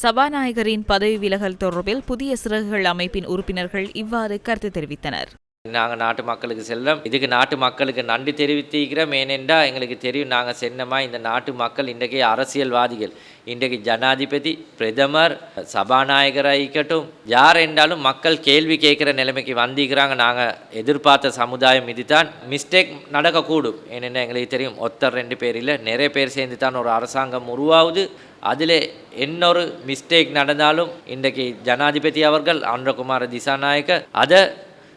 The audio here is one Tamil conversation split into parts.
சபாநாயகரின் பதவி விலகல் தொடர்பில் புதிய சிறகுகள் அமைப்பின் உறுப்பினர்கள் இவ்வாறு கருத்து தெரிவித்தனர். நாங்கள் நாட்டு மக்களுக்கு செல்லம் இதுக்கு நாட்டு மக்களுக்கு நன்றி தெரிவித்திருக்கிறோம் ஏனென்றால் எங்களுக்கு தெரியும் நாங்கள் சென்னமா இந்த நாட்டு மக்கள் இன்றைக்கு அரசியல்வாதிகள். இன்றைக்கு ஜனாதிபதி பிரதமர் சபாநாயகராக இருக்கட்டும் யார் என்றாலும் மக்கள் கேள்வி கேட்குற நிலைமைக்கு வந்திருக்கிறாங்க. நாங்கள் எதிர்பார்த்த சமுதாயம் இதுதான். மிஸ்டேக் நடக்கக்கூடும். ஏனென்னா எங்களுக்கு தெரியும் ஒத்தர் ரெண்டு பேர் இல்லை. நிறைய பேர் சேர்ந்து தான் ஒரு அரசாங்கம் உருவாகுது. அதில் இன்னொரு மிஸ்டேக் நடந்தாலும் இன்றைக்கு ஜனாதிபதி அவர்கள் அன்றகுமார திசாநாயக்க அதை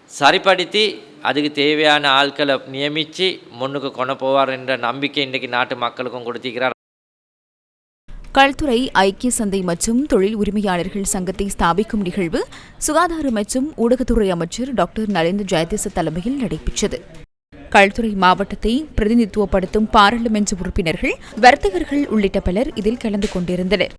சரிப்படுத்தி அதுக்கு தேவையான ஆட்களை நியமித்து முன்னுக்கு கொண்டு போவார் என்ற நம்பிக்கை இன்றைக்கு நாட்டு மக்களுக்கும் கொடுத்திருக்கிறார். கல்துறை ஐக்கிய சந்தை மற்றும் தொழில் உரிமையாளர்கள் சங்கத்தை ஸ்தாபிக்கும் நிகழ்வு சுகாதார மற்றும் ஊடகத்துறை அமைச்சர் டாக்டர் நரேந்திர ஜெயதேச தலைமையில் நடைபெற்றது. கல்துறை மாவட்டத்தை பிரதிநிதித்துவப்படுத்தும் பாராளுமன்ற உறுப்பினர்கள் வர்த்தகர்கள் உள்ளிட்ட பலர் இதில் கலந்து கொண்டிருந்தனர்.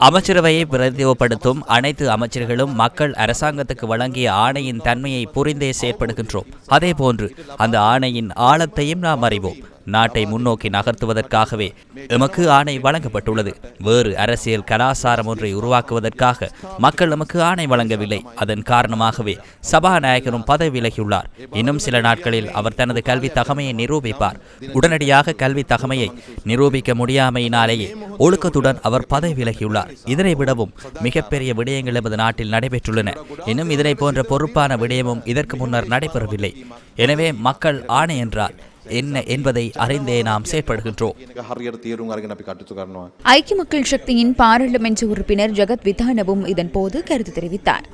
அமைச்சரவையை பிரதிநிதித்துவப்படுத்தும் அனைத்து அமைச்சர்களும் மக்கள் அரசாங்கத்துக்கு வழங்கிய ஆணையின் தன்மையை புரிந்தே செயற்படுகின்றோம். அதேபோன்று அந்த ஆணையின் ஆழத்தையும் நாம் அறிவோம். நாட்டை முன்னோக்கி நகர்த்துவதற்காகவே எமக்கு ஆணை வழங்கப்பட்டுள்ளது. வேறு அரசியல் கலாசாரம் ஒன்றை உருவாக்குவதற்காக மக்கள் நமக்கு ஆணை வழங்கவில்லை. அதன் காரணமாகவே சபாநாயகரும் பதவி விலகியுள்ளார் இன்னும் சில நாட்களில் அவர் தனது கல்வி தகமையை நிரூபிப்பார். உடனடியாக கல்வி தகமையை நிரூபிக்க முடியாமையினாலேயே ஒழுக்கத்துடன் அவர் பதவி விலகியுள்ளார் இதனை விடவும் மிகப்பெரிய விடயங்கள் எமது நாட்டில் நடைபெற்றுள்ளன. இன்னும் இதனை போன்ற பொறுப்பான விடயமும் இதற்கு முன்னர் நடைபெறவில்லை. எனவே மக்கள் ஆணை என்றால் என்ன என்பதை அறிந்தே நாம் செயற்படுகின்றோம். ஐக்கிய மக்கள் சக்தியின் பாராளுமன்ற உறுப்பினர் ஜெகத் விதானவும் இதன் போது கருத்து தெரிவித்தார்.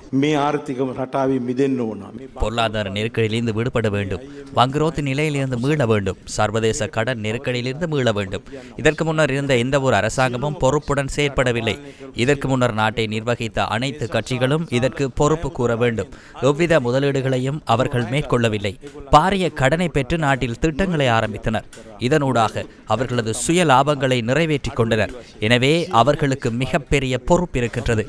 பொருளாதார நெருக்கடியிலிருந்து விடுபட வேண்டும். வங்குரோத்து நிலையிலிருந்து மீள வேண்டும். சர்வதேச கடன் நெருக்கடியிலிருந்து மீள வேண்டும். இதற்கு முன்னர் இருந்த எந்த ஒரு அரசாங்கமும் பொறுப்புடன் செயற்படவில்லை. இதற்கு முன்னர் நாட்டை நிர்வகித்த அனைத்து கட்சிகளும் இதற்கு பொறுப்பு கூற வேண்டும். எவ்வித முதலீடுகளையும் அவர்கள் மேற்கொள்ளவில்லை. பாரிய கடனை பெற்று நாட்டில் திட்ட திட்டங்களை ஆரம்பித்தனர். இதனூடாக அவர்களது சுய லாபங்களை நிறைவேற்றிக் கொண்டனர். எனவே அவர்களுக்கு மிகப்பெரிய பொறுப்பு இருக்கின்றது.